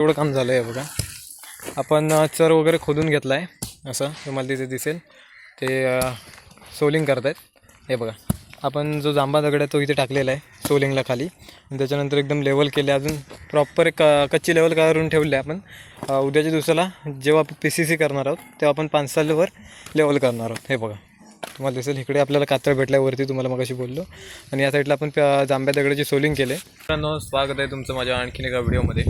एवढं काम झालं आहे बघा. आपण चर वगैरे खोदून घेतला आहे असं तुम्हाला तिथे दिसेल. ते सोलिंग करत आहेत हे बघा. आपण जो जांभा दगड आहे तो इथे टाकलेला आहे सोलिंगला खाली. आणि त्याच्यानंतर एकदम लेवल केले. अजून प्रॉपर एक कच्ची लेवल करून ठेवली आहे आपण. उद्याच्या दिवसाला जेव्हा आपण पी सी सी करणार आहोत तेव्हा आपण पाच सालवर लेवल करणार आहोत. हे बघा. तुम्हाला दिसेल इकडे आपल्याला कातळ भेटल्यावरती तुम्हाला मगाशी बोललो. आणि या साईडला आपण जांब्या जांभ्या दगडाची सोलिंग केले मित्रांनो स्वागत आहे तुमचं माझ्या आणखीन एका व्हिडिओमध्ये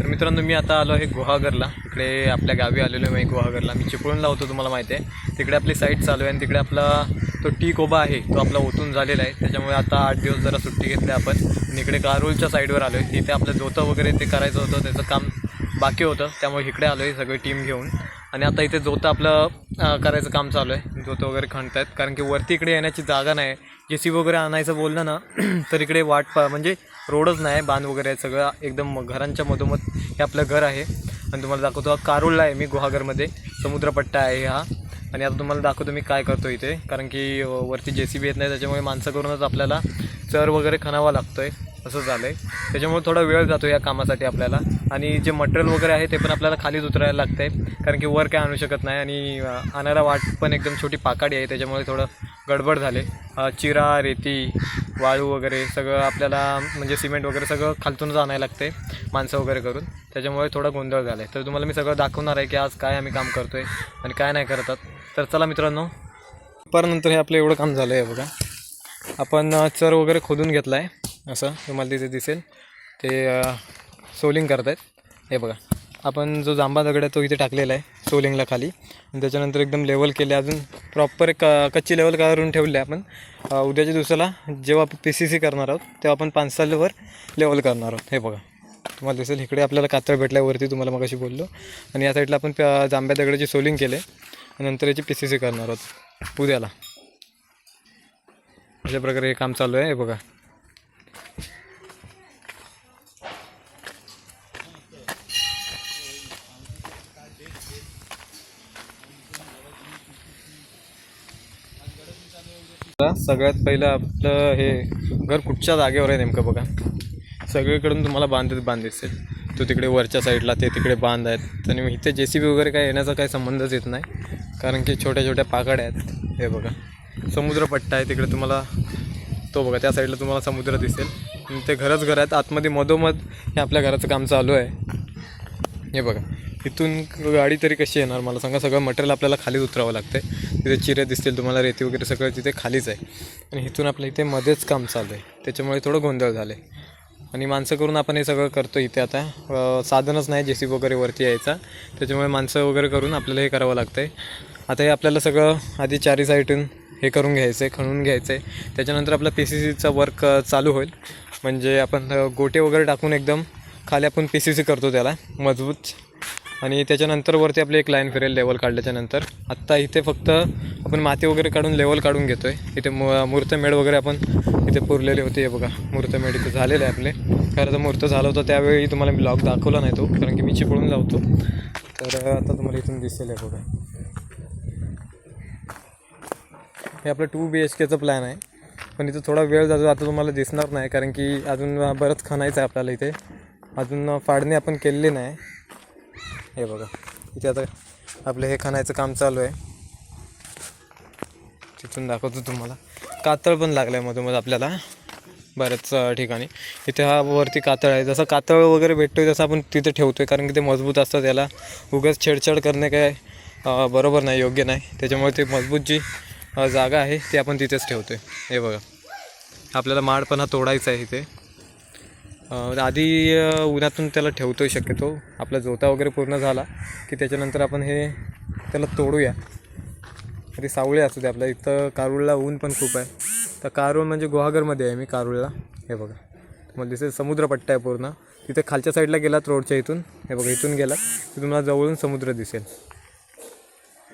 तर मित्रांनो मी आता आलो आहे गुहागरला. इकडे आपल्या गावी आलेलो आहे मी गुहागरला. मी चिपळूण लावतो तुम्हाला माहिती आहे. तिकडे आपली साईट चालू आहे आणि तिकडे आपला तो टी कोबा आहे. तो आपला ओतून झालेला आहे. त्याच्यामुळे आता आठ दिवस जरा सुट्टी घेतली आपण. आणि इकडे कारुलच्या साईडवर आलो आहे तिथे आपलं जोतं वगैरे ते करायचं होतं. त्याचं काम बाकी होतं. त्यामुळे इकडे आलो आहे सगळी टीम घेऊन. आणि आता इथे जोतं आपलं करायचं काम चालू आहे. जोत वगैरे खणत आहेत कारण की वरती इकडे येण्याची जागा नाही. जे सी वगैरे आणायचं बोललं ना तर इकडे वाट पा म्हणजे रोडच नाही बांध वगैरे आहे सगळं. एकदम घरांच्या मधोमध हे आपलं घर आहे. आणि तुम्हाला दाखवतो हा कारुळला आहे मी गुहागरमध्ये. समुद्रपट्टा आहे हा. आणि आता तुम्हाला दाखवतो मी काय करतो इथे. कारण की वरती जे सी बी येत नाही त्याच्यामुळे माणसं करूनच आपल्याला चर वगैरे खणावा लागतो आहे असं झालं आहे त्याच्यामुळे थोडा वेळ जातो या कामासाठी आपल्याला. आणि जे मटेरियल वगैरे आहे ते पण आपल्याला खालीच उतरायला लागतं आहे कारण की वर काय आणू शकत नाही आणि आणायला वाट पण एकदम छोटी पाकाडी आहे. त्याच्यामुळे थोडं गडबड झाले. चिरा रेती वाळू वगैरे सगळं आपल्याला म्हणजे सिमेंट वगैरे सगळं खालतूनच आणायला लागते माणसं वगैरे करून. त्याच्यामुळे थोडा गोंधळ झाला आहे तर तुम्हाला मी सगळं दाखवणार आहे की आज काय आम्ही काम करतो आहे आणि काय नाही करतात तर चला मित्रांनो परनंतर हे आपलं एवढं काम झालं आहे बघा. आपण चर वगैरे खोदून घेतला आहे असं तुम्हाला तिथे दिसेल. ते सोलिंग करत आहेत हे बघा. आपण जो जांबा दगड आहे तो इथे टाकलेला आहे सोलिंगला खाली. आणि त्याच्यानंतर एकदम लेवल केले. अजून प्रॉपर क कच्ची लेवल करून ठेवली आहे आपण उद्याच्या दिवसाला जेव्हा आपण पी सी सी करणार आहोत तेव्हा आपण पाच सालवर लेवल करणार आहोत. हे बघा. तुम्हाला दिसेल इकडे आपल्याला कातळ भेटल्यावरती तुम्हाला मगाशी बोललो. आणि या साईडला आपण प- जांभ्या दगडाची सोलिंग केले. नंतर याची पी सी सी करणार आहोत. उद्याला. अशा प्रकारे हे काम चालू आहे हे बघा. सगळ्यात पहिलं आपलं हे घर कुठच्या जागेवर आहे नेमकं बघा. सगळीकडून तुम्हाला बांधत बांध दिसेल. तो तिकडे वरच्या साईडला ते तिकडे बांध आहेत. आणि इथे जे सी बी वगैरे काय येण्याचा काही संबंधच येत नाही. कारण की छोट्या छोट्या पाकड्या आहेत. हे बघा. समुद्रपट्टा आहे तिकडे तुम्हाला तो बघा त्या साईडला तुम्हाला समुद्र दिसेल. ते घरच घर आहेत आतमध्ये मधोमध हे आपल्या घराचं काम चालू आहे. हे बघा इथून गाडी तरी कशी येणार मला सांगा? सगळं मटेरियल आपल्याला खालीच उतरावं लागतं तिथे चिरे दिसतील तुम्हाला रेती वगैरे सगळं तिथे खालीच आहे. आणि इथून आपल्या इथे मध्येच काम चालू आहे. त्याच्यामुळे थोडं गोंधळ झालं आहे आणि माणसं करून आपण हे सगळं करतो इथे आता. साधनच नाही जे सी वगैरे वरती यायचा. त्याच्यामुळे माणसं वगैरे करून आपल्याला हे करावं लागतं आहे आता हे आपल्याला सगळं आधी चारी साईडून हे करून घ्यायचं आहे खणून घ्यायचं. आहे त्याच्यानंतर आपलं पी सी सीचा वर्क चालू होईल. म्हणजे आपण गोटे वगैरे टाकून एकदम खाली आपण पी सी सी करतो त्याला मजबूत. आणि त्याच्यानंतर वरती आपली एक लाईन फिरेल लेवल काढल्याच्यानंतर आत्ता इथे फक्त आपण माती वगैरे काढून लेवल काढून घेतो आहे इथे मु मूर्तमेढ वगैरे आपण इथे पुरलेले होते हे बघा. मूर्तमेढ इथे झालेले आहे आपले. खरं तर मूर्त झालं होतं त्यावेळी तुम्हाला मी ब्लॉग दाखवला नाही तो कारण की मी चिपळून लावतो. तर आता तुम्हाला इथून दिसेल आहे बघा. हे आपलं टू बी एच केचं प्लॅन आहे. पण इथं थोडा वेळ जातो आता तुम्हाला दिसणार नाही कारण की अजून बरंच खणायचं आहे आपल्याला इथे. अजून फाडणी आपण केलेली नाही. हे बघा इथे आता आपलं हे खणायचं काम चालू आहे. तिथून दाखवतो तुम्हाला. कातळ पण लागलं आहे मधोमध आपल्याला बऱ्याच ठिकाणी. इथे हा वरती कातळ आहे. जसं कातळ वगैरे भेटतो आहे तसं आपण तिथे ठेवतो आहे कारण की ते मजबूत असतं त्याला उगाच छेडछाड करणे काय बरोबर नाही योग्य नाही. त्याच्यामुळे ते मजबूत जी जागा आहे ते आपण तिथेच ठेवतो आहे हे बघा. आपल्याला माड पण हा तोडायचा आहे इथे. आधी उन्हातून त्याला ठेवतो आहे शक्यतो. आपला जोता वगैरे पूर्ण झाला की त्याच्यानंतर आपण हे त्याला तोडूया. तरी सावळे असू दे आपल्या. इथं कारुळला ऊन पण खूप आहे. तर कारुळ म्हणजे गुहागरमध्ये आहे मी कारुळला. हे बघा. मग दिसेल समुद्रपट्टा आहे पूर्ण. तिथे खालच्या साईडला गेलात रोडच्या इथून. हे बघा इथून गेलात. तर तुम्हाला जवळून समुद्र दिसेल.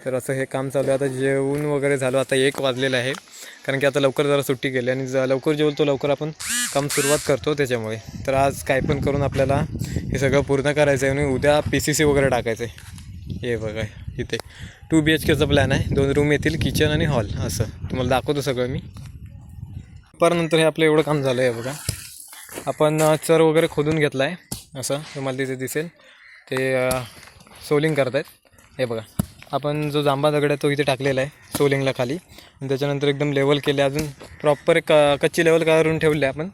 तर असं हे काम चालू आहे. आता जेवून वगैरे झालं आता एक वाजलेलं आहे. कारण की आता लवकर जरा सुट्टी केली आणि ज लवकर जेवतो लवकर आपण काम सुरुवात करतो त्याच्यामुळे. तर आज काय पण करून आपल्याला हे सगळं पूर्ण करायचं आहे आणि उद्या पी सी सी वगैरे टाकायचं आहे हे बघा इथे. टू बी एच केचा प्लॅन आहे. दोन रूम येतील किचन आणि हॉल असं. तुम्हाला दाखवतो सगळं मी. परनंतर हे आपलं एवढं काम झालं आहे बघा. आपण चर वगैरे खोदून घेतला आहे असं. तुम्हाला तिथे दिसेल. ते सोलिंग करत आहेत हे बघा. आपण जो जांबा दगड आहे तो इथे टाकलेला आहे सोलिंगला खाली. आणि त्याच्यानंतर एकदम लेवल केले अजून प्रॉपर एक कच्ची लेवल करून ठेवले आहे आपण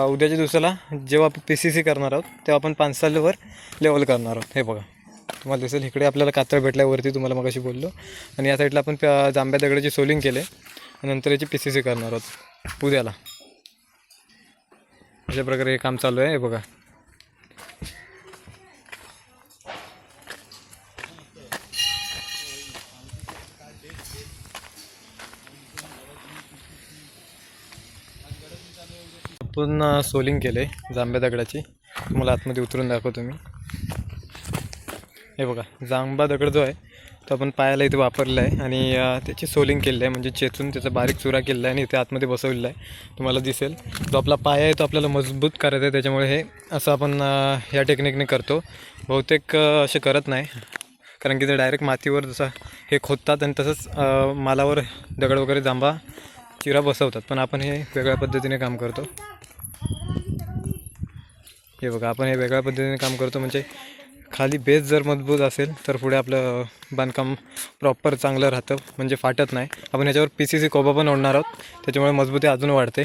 उद्याच्या दिवसाला जेव्हा आपण पी सी सी करणार आहोत तेव्हा आपण पाच लेवल करणार आहोत. हे बघा. तुम्हाला दिसेल इकडे आपल्याला कातळ भेटल्यावरती तुम्हाला मग अशी बोललो. आणि या साईडला आपण प- जांभ्या दगडाची सोलिंग केले. आणि नंतर याची पी सी सी करणार आहोत. उद्याला. अशा प्रकारे हे काम चालू आहे. हे बघा. आपण सोलिंग केलं आहे जांभ्या दगडाची. तुम्हाला आतमध्ये उतरून दाखवतो मी. हे बघा जांबा दगड जो आहे तो आपण पायाला इथे वापरला आहे आणि त्याची सोलिंग केलेली आहे. म्हणजे चेचून त्याचा बारीक चुरा केलेला आहे आणि इथे आतमध्ये बसवलेला आहे. तुम्हाला दिसेल. जो आपला पाय आहे तो आपल्याला मजबूत करायचा आहे. त्याच्यामुळे हे असं आपण ह्या टेक्निकने करतो. बहुतेक असे करत नाही. कारण की ते डायरेक्ट मातीवर जसं हे खोदतात आणि तसंच मालावर दगड वगैरे जांबा चिरा बसवतात. पण आपण हे वेगळ्या पद्धतीने काम करतो. हे बघा आपण हे वेगळ्या पद्धतीने काम करतो. म्हणजे खाली बेस जर मजबूत असेल तर पुढे आपलं बांधकाम प्रॉपर चांगलं राहतं. म्हणजे फाटत नाही. आपण याच्यावर पी सी सी कोबा पण ओढणार आहोत. त्याच्यामुळे मजबूती अजून वाढते.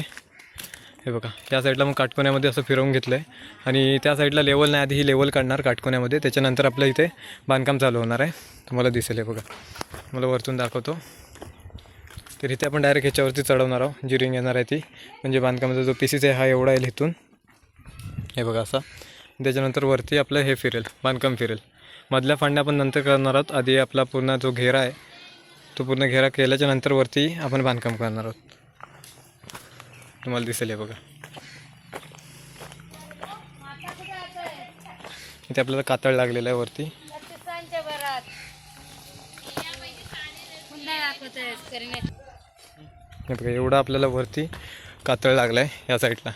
हे बघा या साईडला मग काटकोण्यामध्ये असं फिरवून घेतलं आहे आणि त्या साईडला लेवल नाही आधी ही लेवल काढणार काटकोण्यामध्ये. त्याच्यानंतर आपलं इथे बांधकाम चालू होणार आहे. तुम्हाला दिसेल हे बघा. मला वरतून दाखवतो. तर इथे आपण डायरेक्ट ह्याच्यावरती चढवणार आहोत. जी रिंग येणार आहे ती. म्हणजे बांधकामाचा जो पीसीस आहे हा एवढा येईल इथून. हे बघा असा. त्याच्यानंतर वरती आपलं हे फिरेल बांधकाम फिरेल. मधल्या फांड्या आपण नंतर करणार आहोत. आधी आपला पूर्ण जो घेरा आहे तो पूर्ण घेरा केल्याच्यानंतर वरती आपण बांधकाम करणार आहोत. तुम्हाला दिसेल हे बघा. इथे आपल्याला कातळ लागलेलं आहे वरती. दाखवत हे बघा एवढं आपल्याला वरती कातळ लागलं आहे या साईडला.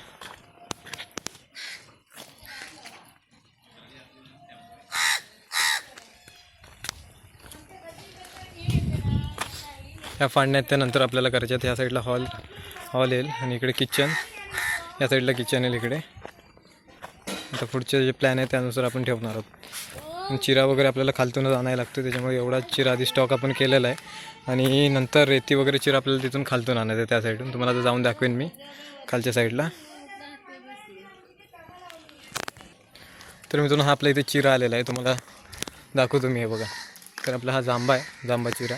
ह्या फांड्यात त्यानंतर आपल्याला करायच्या आहेत. ह्या साईडला हॉल हॉल येईल आणि इकडे किचन. या साईडला किचन येईल इकडे. आता पुढचे जे प्लॅन आहे त्यानुसार आपण ठेवणार आहोत. चिरा वगैरे आपल्याला खालतूनच आणायला लागतो त्याच्यामुळे एवढा चिरा आधी स्टॉक आपण केलेला आहे. आणि नंतर रेती वगैरे चिरा आपल्याला तिथून खालतून आणायचं आहे त्या साईडून तुम्हाला आता जाऊन दाखवेन मी खालच्या साईडला तर मित्रांनो हा आपला इथे चिरा आलेला आहे. तुम्हाला दाखवतो मी हे बघा. तर आपला हा जांबा आहे जांबा चिरा.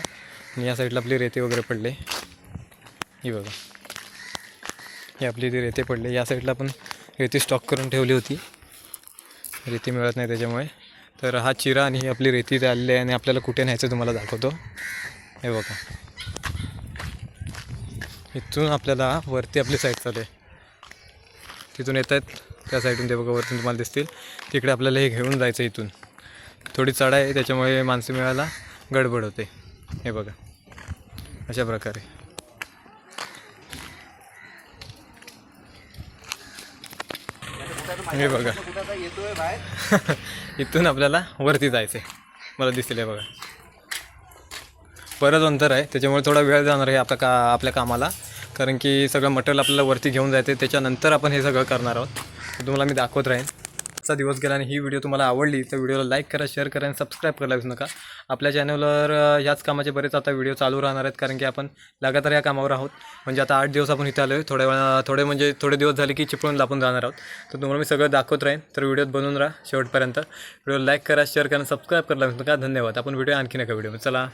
आणि या साईडला आपली रेती वगैरे पडले. ही बघा. ही आपली इथे रेते पडले. या साईडला पण रेती स्टॉक करून ठेवली होती. रेती मिळत नाही त्याच्यामुळे. तर हा चिरा आणि ही आपली रेती इथे आलेली आहे आणि आपल्याला कुठे न्यायचं तुम्हाला दाखवतो. हे बघा. इथून आपल्याला वरती आपली साईड चालू आहे. तिथून येत आहेत. त्या साईडून ते बघा वरतून तुम्हाला दिसतील. तिकडे आपल्याला हे घेऊन जायचं इथून. थोडी चढाई आहे त्याच्यामुळे माणसं मिळायला गडबड होते. हे बघा. अशा प्रकारे. हे बघा. इथून आपल्याला वरती जायचं आहे मला दिसेल आहे बघा. बरंच अंतर आहे. त्याच्यामुळे थोडा वेळ जाणार आहे आपल्या का आपल्या कामाला. कारण की सगळं मटेरियल आपल्याला वरती घेऊन जायचं आहे त्याच्यानंतर आपण हे सगळं करणार आहोत. तर तुम्हाला मी दाखवत राहीन. आजचा दिवस गेला आणि ही व्हिडिओ तुम्हाला आवडली तर व्हिडिओला लाईक करा शेअर करा आणि सबस्क्राईब करायला विसरू नका. आपल्या चॅनलवर याच ह्याच कामाचे बरेच आता व्हिडिओ चालू राहणार आहेत कारण की आपण लगातार या कामावर आहोत. म्हणजे आता आठ दिवस आपण इथे आलो आहे थोड्या वेळा थोडे म्हणजे थोडे दिवस झाले की चिपळून लापून जाणार आहोत. तर तुम्हाला मी सगळं दाखवत राहीन तर व्हिडिओत बनवून राहा शेवटपर्यंत. व्हिडिओ लाईक करा शेअर करा सबस्क्राईब करायला विसरू नका. धन्यवाद. आपण व्हिडिओ आणखी नका व्हिडिओ चला.